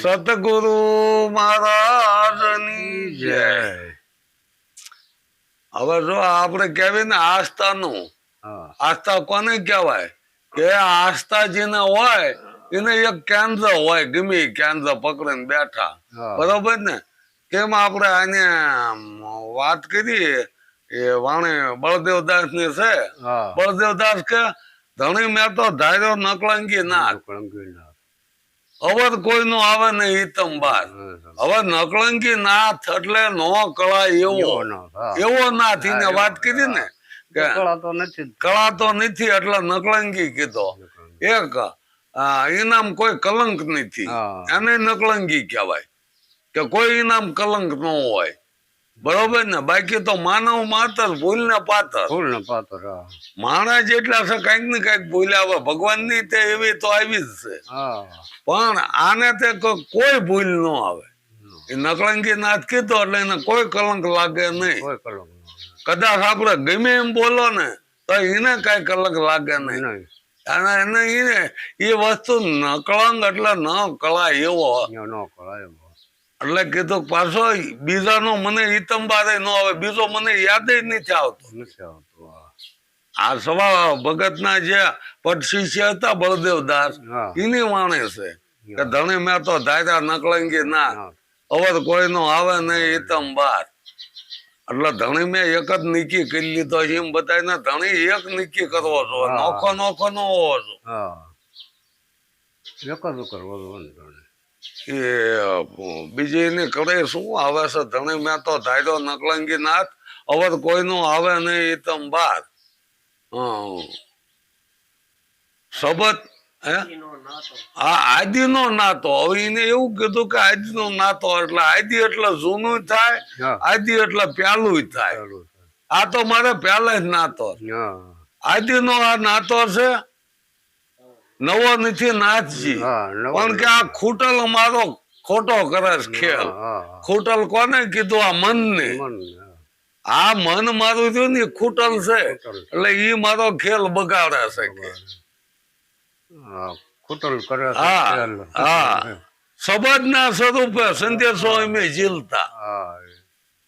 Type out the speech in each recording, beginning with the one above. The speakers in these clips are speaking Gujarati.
સતગુરુ મહારાજની જય. હવે જો આપણે કહેવી ને આસ્થાનું. આસ્થા કોને કહેવાય? કે આસ્થા જેને હોય એને એક કેન્દ્ર હોય ગમે કેન્દ્ર પકડીને બેઠા. બરોબર ને? કેમ આપણે આને વાત કરી એ વાણી બળદેવદાસની છે. બળદેવ બળદેવદાસ કે ધણી મેં તો ધાર્યો નકળંગી ના કળંગીના. અવર કોઈનો આવે ને હિતમ બાર. હવે નકળંકી નાથ એટલે નો કળા એવો. એવો. નાથ એને વાત કરી ને કળા તો નથી એટલે નકળંકી કીધો. એક આ, ઇનામ કોઈ કલંક નથી. એને નકળંકી કહેવાય. કે કોઈ ઇનામ કલંક ન હોય. બરોબર ને? બાકી તો માનવ માતર ભૂલ ને પાતર. ભૂલ ને પાતર. માણસ જેટલા છે કંઈક ને કંઈક ભૂલ આવે. ભગવાનની તે એવી તો આવી જ છે. પણ આને તે કોઈ ભૂલ ન આવે. એ નકળંગી નાથ કીધો એટલે એને કોઈ કલંક લાગે નહીં. કોઈ કલંક કદાચ આપણે ગમે એમ બોલો ને તો એને કઈ કલંક લાગે નહીં. અને એને એ વસ્તુ નકળંગ એટલે ન કળા એવો. ન કળા એવો. એટલે કીધું પાછો બીજાનો મને હિતંબારે ન આવે બીજો મને યાદ નથી આવતો. નથી આવતું આ સવા ભગતના જે પટ શિષ્ય હતા બળદેવદાસ દાસ એની વાણે છે કે ધણી મેં તો ધાર્યા નકળંગી ના. અવર કોઈનો આવે નહીં બાર. એટલે ધણી મેં એક જ નીકી કરી લીધો એમ બતાવીને ધણી એક નીકી કરવો છો નોખો નોખો નો હોવો છો. એક જ કરવો છો નહીં. એ બીજી એની કરે શું? આવે છે ધણી મેં તો ધાર્યો નકલંગી નાથ હવે કોઈનું આવે નહીં એ તમ બાદ સબત હે? આ આદિ નો નાતો. હવે એને એવું કીધું કે આદિ નો નાતો એટલે આદિ એટલે જૂનું થાય આદિ એટલે પેલું થાય. આ તો મારે પહેલા જ નાતો. હા. આદિ નો આ નાતો છે નવો નથી નાથજી પણ કે આ ખૂટલ મારો ખોટો કરે છે ખેલ. ખૂટલ કોને કીધું આ મન ને આ મન મારું થયું ને ખૂટલ છે. એટલે ઈ મારો ખેલ બગાડે છે હા ખૂટલ કરે હા હા. સ્વરૂપે સંદેશો અમે ઝીલતા.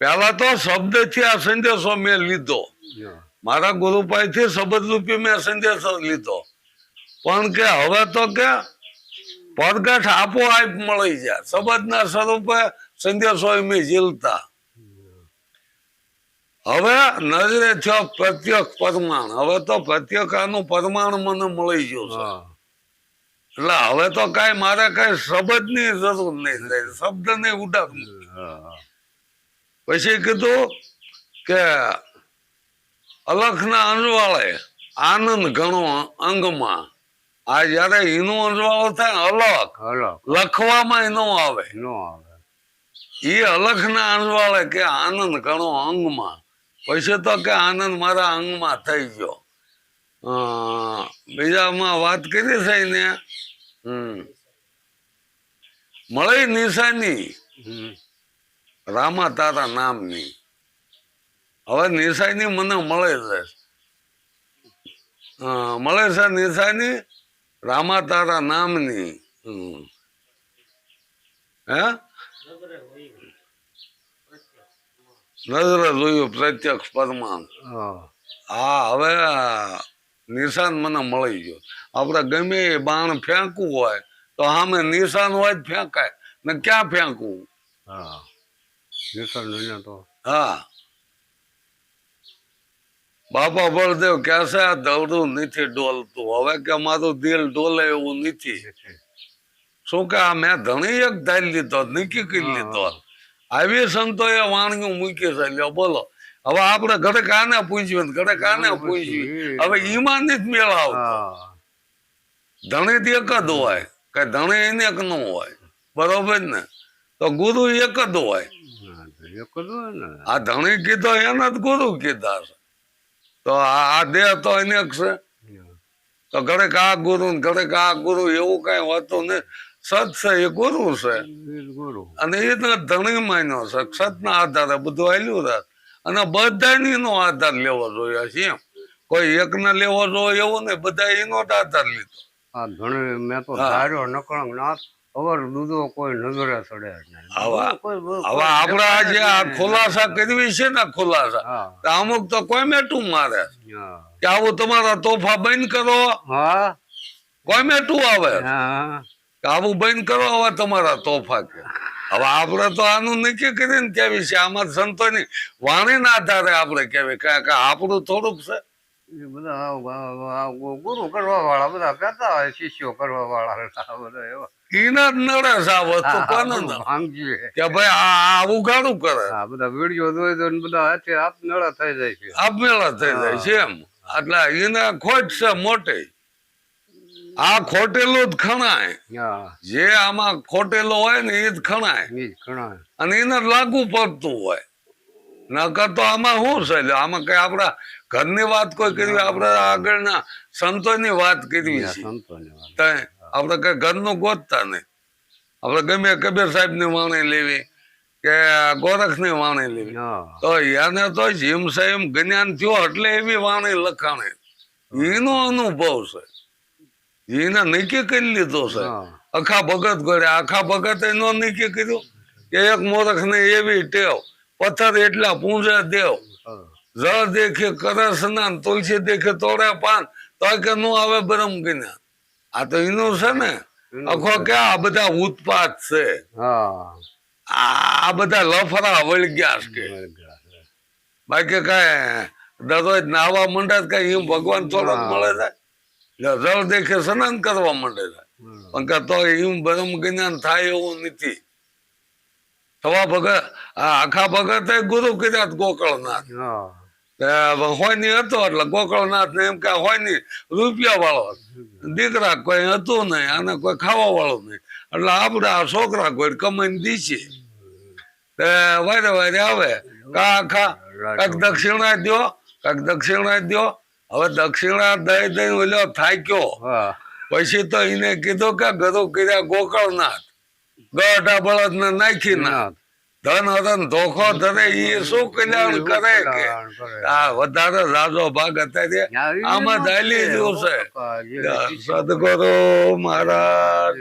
પેલા તો શબ્દથી આ સંદેશો મેં લીધો. મારા ગુરુભાઈ થી શબ્દ રૂપી મેં સંદેશો લીધો. પણ કે હવે તો કે પરગઠ આપોઆપ મળી જાય. શબ્દના સ્વરૂપે અમે ઝીલતા. હવે નજરે થયો પ્રત્યક્ષ પરમાણ. હવે તો પ્રત્યક્ષાનું પરમાણ મને મળી ગયું છે. એટલે હવે તો કઈ મારે કઈ શબ્દની જરૂર નહીં થઈ શબ્દ ને ઉડાડ હા. પછી કીધું કે અલખના અનવાળે આનંદ ઘણો અંગમાં આ જયારે એનું અંજવાળો થાય અલગ અલખ હલો લખવામાં નો આવે. નો આવે. એ અલખ ના અંજવાળે કે આનંદ ઘણો અંગમાં. પછી તો કે આનંદ મારા અંગમાં થઈ ગયો. બીજામાં વાત કરી છે ને? હમ. મળી નિશાની. હમ. રામા તારા નામની. હવે નિશાની મને મળે છે. મળે છે નિશાની? રામા તારા નામની. હે? નજરે જોયું પ્રત્યક્ષ પરમાન હા. હવે નિશાન મને મળી ગયો. આપણે ગમે એ બાણ ફેંકવું હોય તો સામે નિશાન હોય જ ફેંકાય. ને ક્યાં ફેંકવું? હા. નિશાન તો. હા. બાપા બળદેવ કહેશે આ દવડું નથી ડોલતું. હવે કે મારું દિલ ડોલે એવું નથી. શું કે આ મેં ધણી એક ધારી લીધો નીકી કરી લીધો. આવી સંતોએ વાણીઓ મૂકી છે લ્યો બોલો. હવે આપણે ઘરે કાને પૂછ્યું ઘરે કાને પૂછ્યું હવે ઈમાન જ મેળાવતો. ધણી થી એક જ હોય. કે ધણી એને એક નો હોય. બરોબર ને? તો ગુરુ એક જ હોય. આ ધણી કીધો એને જ ગુરુ કીધા છે. તો આ દેહ તો અનેક છે. તો ઘડેક આ ગુરુ ઘડેક આ ગુરુ એવું કઈ હોતું નહીં સત છે એ ગુરુ છે. અને એ તો ધણી માન્યો છે સતના આધારે બધું હાલ્યું રાત અને બધાની નો આધાર લેવો જોઈએ છે એમ. કોઈ એક ને લેવો જોઈએ એવું નહીં બધા એનો જ આધાર લીધો. આ ધણી મેં તો. ધાર્યો નકળંગ નાથ. અવર દૂધો કોઈ નજરે ચડે જ નહીં. આવા- કોઈ- કોઈ- હવે આપણે જે આ ખુલાસા કરવી છે ને ખુલાસા અમુક તો કોઈ મેટું મારે. કે આવું તમારા તોફા બંધ કરો. કોઈ મેટું આવે? કે આવું બંધ કરો હવે તમારા તોફા કે. હવે આપણે તો આનું નક્કી કરીને કેવી છે? આમાં સંતોની વાણીના આધારે આપણે કેવી કારણ કે આપણું થોડુંક છે. એ બધા આ- આ- આ ગુરુ કરવા વાળા બધા કહેતા હોય શિષ્યો કરવા વાળા બધા એવા. ઈના જ નડે છે આ વસ્તુ કોને બધું કે ભાઈ આ આ આવું ગાડું કરે. આ બધા વીડિયો જોઈ જોઈને બધા હાથે આપ નળા થઈ જાય છે. આપમેળા થઈ જાય છે એમ. એટલે એને ખોટ છે મોટી. આ ખોટેલું જ ખણાય. જે આમાં ખોટેલો હોય ને એ જ ખણાય. અને એને લાગુ પડતું હોય. નકર તો આમાં શું છે? આમાં કઈ આપણા ઘરની વાત કોઈ કરી આપણે આગળના સંતોની વાત કરવી છે. આપણે કઈ ઘરનું ગોતતા નહીં. આપણે ગમે કબીર સાહેબની વાણી લેવી કે ગોરખની વાણી લેવી. તો એને તો જીમ સાહેબ જ્ઞાન થયો એટલે એવી વાણી લખાણી. એનો અનુભવ છે. એને નક્કી કરી લીધો છે. આખા ભગત ગળે આખા ભગત એનો નક્કી કર્યું કે એક મોરખ ને એવી ટેવ પથ્થર એટલા પૂંજે દેવ. જળ દેખે કરે સ્નાન તુલસી દેખે તોડે પાન તો કે નો આવે બ્રહ્મ જ્ઞાન આ તો એનું છે ને આખો કે આ બધા ઉત્પાદ છે. આ બધા લફરા વળગ્યા છે બાકી કઈ દરરોજ નાવા માંડે કઈ એમ ભગવાન થોડોક. મળે છે. જળ દેખે સ્નાન કરવા માંડે છે. પણ કે તો એમ બ્રહ્મ જ્ઞાન થાય એવું નથી. થવા ભગત આખા ભગત ગુરુ કીધા ગોકળનાથ. હા હોયની હતો એટલે ગોકળનાથ ને એમ કે હોયની રૂપિયા વાળો દીકરા કોઈ હતું નહીં આને કોઈ ખાવા વાળું નહીં. એટલે આપડા છોકરા કોઈ કમાઈને દીશે વારે વારે આવે. કા આખા કાંઈક દક્ષિણા દો કાંઈક દક્ષિણા દો હવે દક્ષિણા દઈ દઈ ઓલો થાક્યો. પછી તો એને કીધું કે ગરુ કર્યા ગોકળનાથ. ગઢા બળદ ને નાખી. ના ધન હરન ધોખો ધરે એ શું કલ્યાણ કરે? કે આ વધારે રાજો ભાગ અત્યારે આમાં દાલી રહ્યું છે. સદગુરુ મહારાજ.